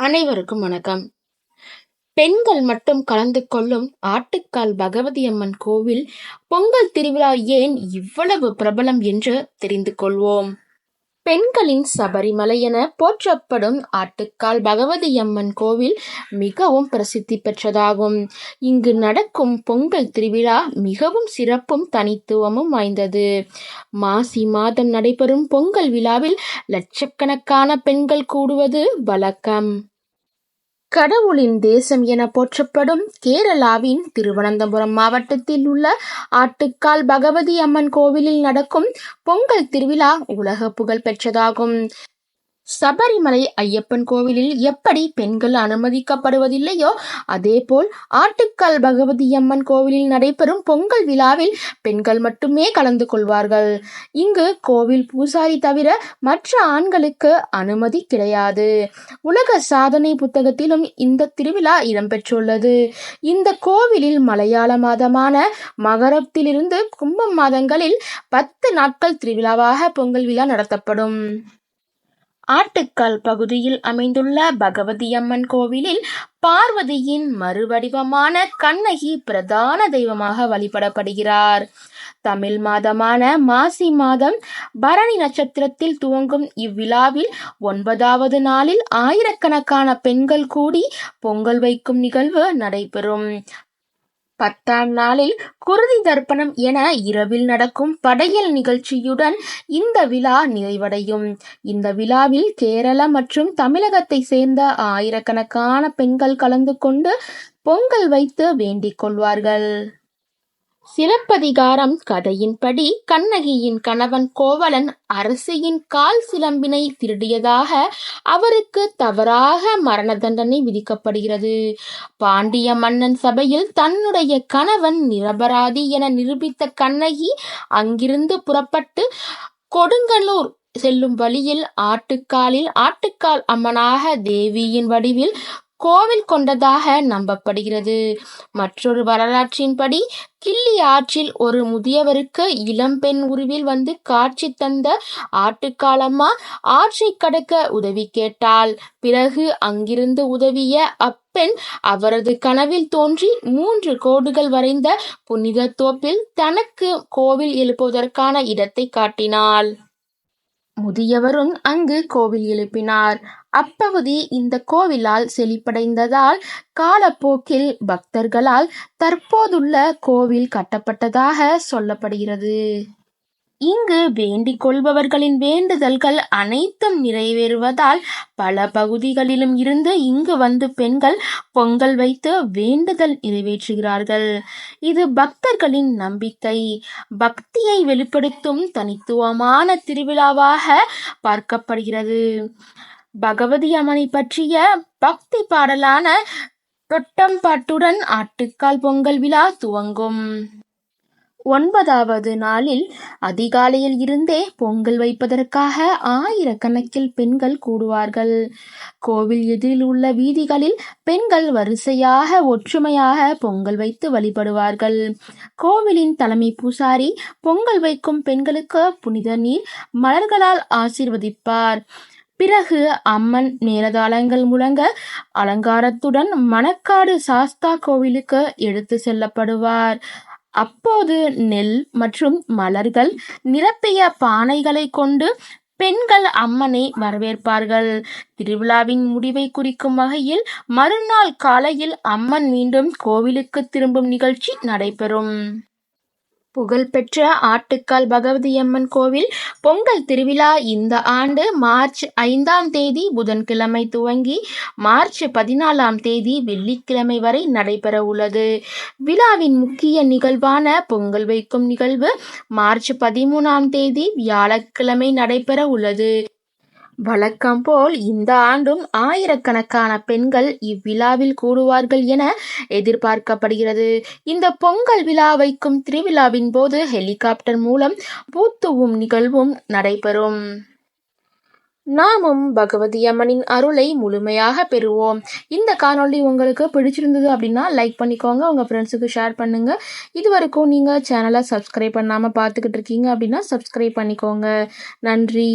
அனைவருக்கும் வணக்கம். பெண்கள் மட்டும் கலந்து கொள்ளும் ஆட்டுக்கால் பகவதி அம்மன் கோவில் பொங்கல் திருவிழா ஏன் இவ்வளவு பிரபலம் என்று தெரிந்து கொள்வோம். பெண்களின் சபரிமலை என போற்றப்படும் ஆட்டுக்கால் பகவதி அம்மன் கோவில் மிகவும் பிரசித்தி பெற்றதாகும். இங்கு நடக்கும் பொங்கல் திருவிழா மிகவும் சிறப்பும் தனித்துவமும் வாய்ந்தது. மாசி மாதம் நடைபெறும் பொங்கல் விழாவில் லட்சக்கணக்கான பெண்கள் கூடுவது வழக்கம். கடவுளின் தேசம் என போற்றப்படும் கேரளாவின் திருவனந்தபுரம் மாவட்டத்தில் உள்ள ஆட்டுக்கால் பகவதி அம்மன் கோவிலில் நடக்கும் பொங்கல் திருவிழா உலக புகழ் பெற்றதாகும். சபரிமலை ஐயப்பன் கோவிலில் எப்படி பெண்கள் அனுமதிக்கப்படுவதில்லையோ அதேபோல் ஆட்டுக்கால் பகவதி அம்மன் கோவிலில் நடைபெறும் பொங்கல் விழாவில் பெண்கள் மட்டுமே கலந்து கொள்வார்கள். இங்கு கோவில் பூசாரி தவிர மற்ற ஆண்களுக்கு அனுமதி கிடையாது. உலக சாதனை புத்தகத்திலும் இந்த திருவிழா இடம்பெற்றுள்ளது. இந்த கோவிலில் மலையாள மாதமான மகரத்திலிருந்து கும்பம் மாதங்களில் பத்து நாட்கள் திருவிழாவாக பொங்கல் விழா நடத்தப்படும். ஆட்டுக்கால் பகுதியில் அமைந்துள்ள பகவதியம்மன் கோவிலில் பார்வதியின் மறுவடிவமான கண்ணகி பிரதான தெய்வமாக வழிபடப்படுகிறார். தமிழ் மாதமான மாசி மாதம் பரணி நட்சத்திரத்தில் துவங்கும் இவ்விழாவில் ஒன்பதாவது நாளில் ஆயிரக்கணக்கான பெண்கள் கூடி பொங்கல் வைக்கும் நிகழ்வு நடைபெறும். பத்தாம் நாளில் குருதி தர்ப்பணம் என இரவில் நடக்கும் படையல் நிகழ்ச்சியுடன் இந்த விழா நிறைவடையும். இந்த விழாவில் கேரள மற்றும் தமிழகத்தை சேர்ந்த ஆயிரக்கணக்கான பெண்கள் கலந்து கொண்டு பொங்கல் வைத்து வேண்டிக் கொள்வார்கள். சிலப்பதிகாரம் கதையின்படி கண்ணகியின் கணவன் கோவலன் அரசியின் கால் சிலம்பினை திருடியதாக அவருக்கு தவறாக மரண தண்டனை விதிக்கப்படுகிறது. பாண்டிய மன்னன் சபையில் தன்னுடைய கணவன் நிரபராதி என நிரூபித்த கண்ணகி அங்கிருந்து புறப்பட்டு கொடுங்கலூர் செல்லும் வழியில் ஆட்டுக்காலில் ஆட்டுக்கால் அம்மனாக தேவியின் வடிவில் கோவில் கொண்டதாக நம்பப்படுகிறது. மற்றொரு வரலாற்றின்படி கிள்ளி ஆற்றில் ஒரு முதியவருக்கு இளம்பெண் உருவில் வந்து காட்சி தந்த ஆட்டுக்காலம்மா ஆற்றை கடக்க உதவி கேட்டாள். பிறகு அங்கிருந்து உதவிய அப்பெண் அவரது கனவில் தோன்றி மூன்று கோடுகள் வரைந்த புனித தோப்பில் தனக்கு கோவில் எழுப்புவதற்கான இடத்தை காட்டினாள். முதியவரும் அங்கு கோவில் எழுப்பினார். அப்பகுதி இந்த கோவிலால் செழிப்படைந்ததால் காலப்போக்கில் பக்தர்களால் தற்போதுள்ள கோவில் கட்டப்பட்டதாக சொல்லப்படுகிறது. இங்கு வேண்டிக் கொள்பவர்களின் வேண்டுதல்கள் அனைத்தும் நிறைவேறுவதால் பல பகுதிகளிலும் இருந்து இங்கு வந்து பெண்கள் பொங்கல் வைத்து வேண்டுதல் நிறைவேற்றுகிறார்கள். இது பக்தர்களின் நம்பிக்கை. பக்தியை வெளிப்படுத்தும் தனித்துவமான திருவிழாவாக பார்க்கப்படுகிறது. பகவதி அம்மனை பற்றிய பக்தி பாடலான தொட்டம்பாட்டுடன் ஆட்டுக்கால் பொங்கல் விழா துவங்கும். ஒன்பதாவது நாளில் அதிகாலையில் இருந்தே பொங்கல் வைப்பதற்காக ஆயிரக்கணக்கில் பெண்கள் கூடுவார்கள். கோவில் எதிரில் உள்ள வீதிகளில் பெண்கள் வரிசையாக ஒற்றுமையாக பொங்கல் வைத்து வழிபடுவார்கள். கோவிலின் தலைமை பூசாரி பொங்கல் வைக்கும் பெண்களுக்கு புனித நீர் மலர்களால் ஆசிர்வதிப்பார். பிறகு அம்மன் நேரதாளங்கள் முழங்க அலங்காரத்துடன் மணக்காடு சாஸ்தா கோவிலுக்கு எடுத்து செல்லப்படுவார். அப்போது நெல் மற்றும் மலர்கள் நிரப்பிய பானைகளை கொண்டு பெண்கள் அம்மனை வரவேற்பார்கள். திருவிழாவின் முடிவை குறிக்கும் வகையில் மறுநாள் காலையில் அம்மன் மீண்டும் கோவிலுக்கு திரும்பும் நிகழ்ச்சி நடைபெறும். புகழ்பெற்ற ஆட்டுக்கால் பகவதியம்மன் கோவில் பொங்கல் திருவிழா இந்த ஆண்டு மார்ச் ஐந்தாம் தேதி புதன்கிழமை துவங்கி மார்ச் பதினாலாம் தேதி வெள்ளிக்கிழமை வரை நடைபெற உள்ளது. விழாவின் முக்கிய நிகழ்வான பொங்கல் வைக்கும் நிகழ்வு மார்ச் பதிமூணாம் தேதி வியாழக்கிழமை நடைபெற உள்ளது. வழக்கம் போல் இந்த ஆண்டும் ஆயிரக்கணக்கான பெண்கள் இவ்விழாவில் கூடுவார்கள் என எதிர்பார்க்கப்படுகிறது. இந்த பொங்கல் விழா வைக்கும் திருவிழாவின் போது ஹெலிகாப்டர் மூலம் பூத்துவும் நிகழ்வும் நடைபெறும். நாமும் பகவதி அம்மனின் அருளை முழுமையாக பெறுவோம். இந்த காணொளி உங்களுக்கு பிடிச்சிருந்தது அப்படின்னா லைக் பண்ணிக்கோங்க. உங்கள் ஃப்ரெண்ட்ஸுக்கு ஷேர் பண்ணுங்கள் இது வரைக்கும் நீங்கள் சேனலை சப்ஸ்கிரைப் பண்ணாமல் பார்த்துக்கிட்டு இருக்கீங்க அப்படின்னா சப்ஸ்கிரைப் பண்ணிக்கோங்க. நன்றி.